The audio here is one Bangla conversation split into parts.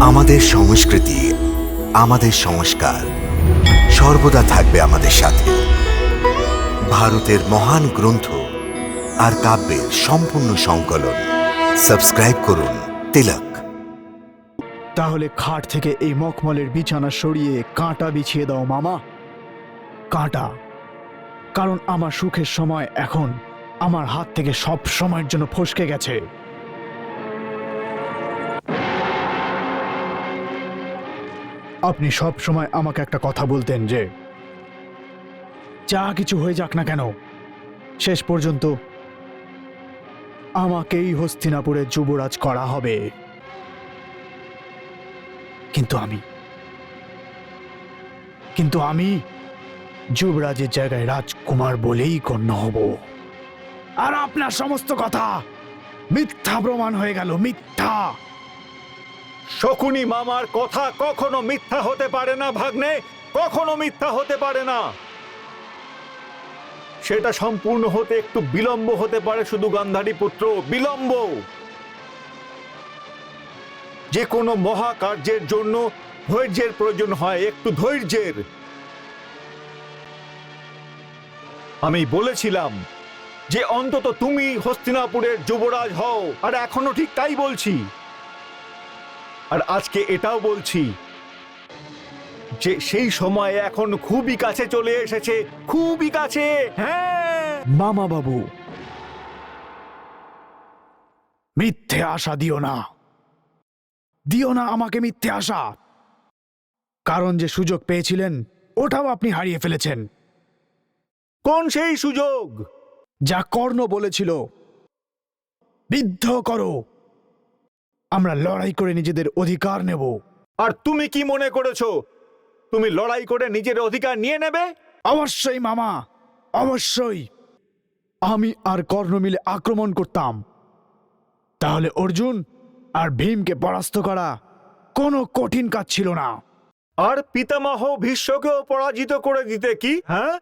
আমাদের সংস্কৃতি, আমাদের সংস্কার সর্বদা থাকবে আমাদের সাথে। ভারতের মহান গ্রন্থ আর কাব্যের সম্পূর্ণ সংকলন। সাবস্ক্রাইব করুন তিলক। তাহলে খাট থেকে এই মখমলের বিছানা সরিয়ে কাঁটা বিছিয়ে দাও মামা। কাঁটা। কারণ আমার সুখের সময় এখন আমার হাত থেকে সব সময়ের জন্য ফসকে গেছে। আপনি সব সময় আমাকে একটা কথা বলতেন যে, যা কিছু হয়ে যাক না কেন, শেষ পর্যন্ত আমাকেই হস্তিনাপুরে যুবরাজ করা হবে। কিন্তু আমি কিন্তু আমি যুবরাজের জায়গায় রাজকুমার বলেই গণ্য হব। আর আপনার সমস্ত কথা মিথ্যা প্রমাণ হয়ে গেল, মিথ্যা! শকুনি মামার কথা কখনো মিথ্যা হতে পারে না, ভাগ্নে। কখনো মিথ্যা হতে পারে না। সেটা সম্পূর্ণ হতে একটু বিলম্ব হতে পারে শুধু গান্ধারী পুত্র। বিলম্ব! যে কোনো মহাকার্যের জন্য ধৈর্যের প্রয়োজন হয়, একটু ধৈর্যের। আমি বলেছিলাম যে, অন্তত তুমি হস্তিনাপুরের যুবরাজ হও, আর এখনও ঠিক তাই বলছি। আর আজকে এটাও বলছি যে সেই সময় এখন খুবই কাছে চলে এসেছে খুবই কাছে। হ্যাঁ। মামা বাবু মিথ্যে আশা দিও না। দিও না আমাকে মিথ্যে আশা। কারণ যে সুযোগ পেয়েছিলেন ওটাও আপনি হারিয়ে ফেলেছেন। কোন সেই সুযোগ? যা কর্ণ বলেছিল বিদ্ধ করো। আমরা লড়াই করে নিজেদের অধিকার নেব। আর তুমি কি মনে করেছ? তুমি লড়াই করে নিজের অধিকার নিয়ে নেবে? অবশ্যই মামা। অবশ্যই। আমি আর কর্ণ মিলে আক্রমণ করতাম। তাহলে অর্জুন আর ভীমকে পরাস্ত করা কোনো কঠিন কাজ ছিল না। আর পিতামহ ভীষ্মকেও পরাজিত করে দিতে কি হ্যাঁ?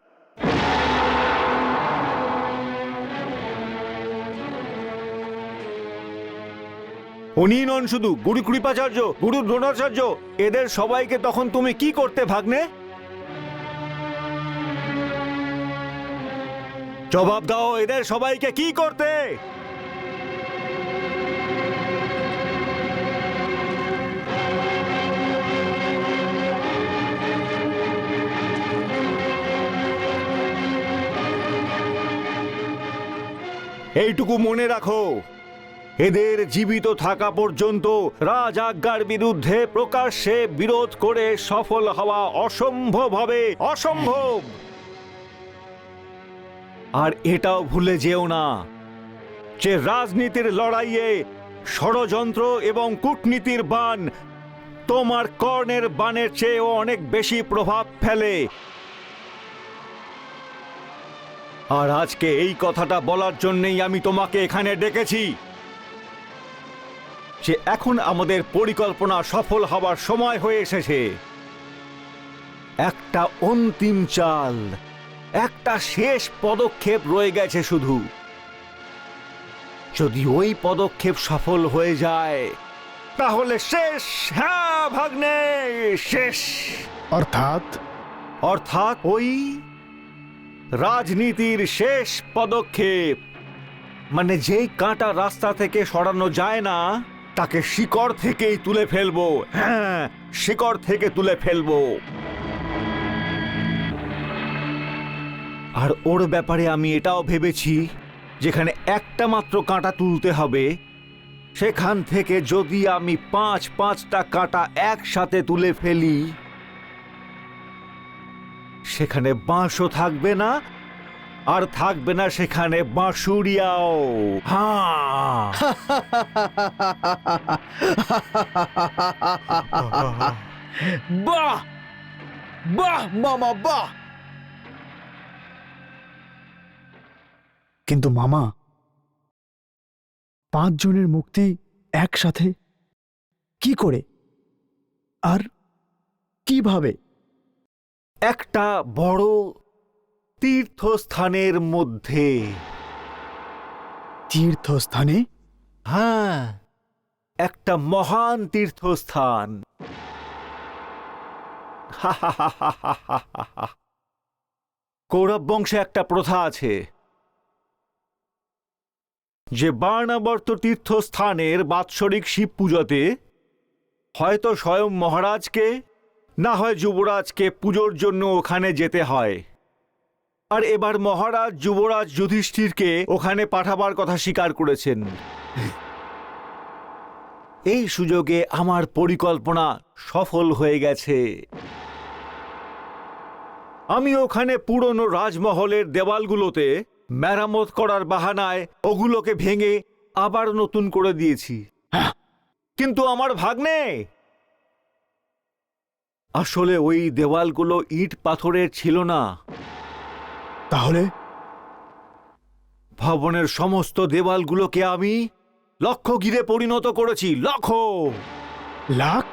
উনি নন শুধু গুরু কৃপাচার্য, গুরু দ্রোণাচার্য। এদের সবাইকে তখন তুমি কি করতে ভাগ্নে? জবাব দাও, এদের সবাইকে কি করতে? এইটুকু মনে রাখো। এদের জীবিত থাকা পর্যন্ত রাজ আজ্ঞার বিরুদ্ধে প্রকাশ্যে বিরোধ করে সফল হওয়া অসম্ভব হবে, অসম্ভব! আর এটাও ভুলে যেও না যে রাজনীতির লড়াইয়ে ষড়যন্ত্র এবং কূটনীতির বান তোমার কর্ণের বানের চেয়েও অনেক বেশি প্রভাব ফেলে। আর আজকে এই কথাটা বলার জন্যেই আমি তোমাকে এখানে ডেকেছি। যে এখন আমাদের পরিকল্পনা সফল হবার সময় হয়ে এসেছে। একটা অন্তিম চাল একটা শেষ পদক্ষেপ রয়ে গেছে শুধু। যদি ওই পদক্ষেপ সফল হয়ে যায় তাহলে শেষ হ্যাঁ ভাগ্নে শেষ। অর্থাৎ? অর্থাৎ ওই রাজনীতির শেষ পদক্ষেপ। মানে যেই কাঁটা রাস্তা থেকে সরানো যায় না তাকে শিকড় থেকেই তুলে ফেলব। হ্যাঁ শিকড় থেকে তুলে ফেলব। আর ওর ব্যাপারে আমি এটাও ভেবেছি, যেখানে একটা মাত্র কাঁটা তুলতে হবে, সেখান থেকে যদি আমি পাঁচ পাঁচটা কাঁটা একসাথে তুলে ফেলি, সেখানে বাঁশও থাকবে না আর থাকবে না সেখানে বাঁশুড়িয়াও। হ্যাঁ। বাহ! বাহ মামা বাহ! কিন্তু মামা পাঁচজনের মুক্তি একসাথে কি করে? আর কীভাবে? একটা বড় তীর্থস্থানের মধ্যে। তীর্থস্থানে? হ্যাঁ একটা মহান তীর্থস্থান। কৌরব বংশে একটা প্রথা আছে। যে বার্ণাবর্ত তীর্থস্থানের বাৎসরিক শিব পূজাতে হয়তো স্বয়ং মহারাজকে না হয় যুবরাজকে পুজোর জন্য ওখানে যেতে হয়। আর এবার মহারাজ যুবরাজ যুধিষ্ঠিরকে ওখানে পাঠাবার কথা স্বীকার করেছেন। এই সুযোগে আমার পরিকল্পনা সফল হয়ে গেছে। আমি ওখানে পুরনো রাজমহলের দেওয়ালগুলোতে মেরামত করার বাহানায় ওগুলোকে ভেঙে আবার নতুন করে দিয়েছি। কিন্তু আমার ভাগ্নে! আসলে ওই দেওয়ালগুলো ইট পাথরের ছিল না। তাহলে? ভবনের সমস্ত দেওয়ালগুলোকে আমি লক্ষ্য ঘিরে পরিণত করেছি। লক্ষ লাখ?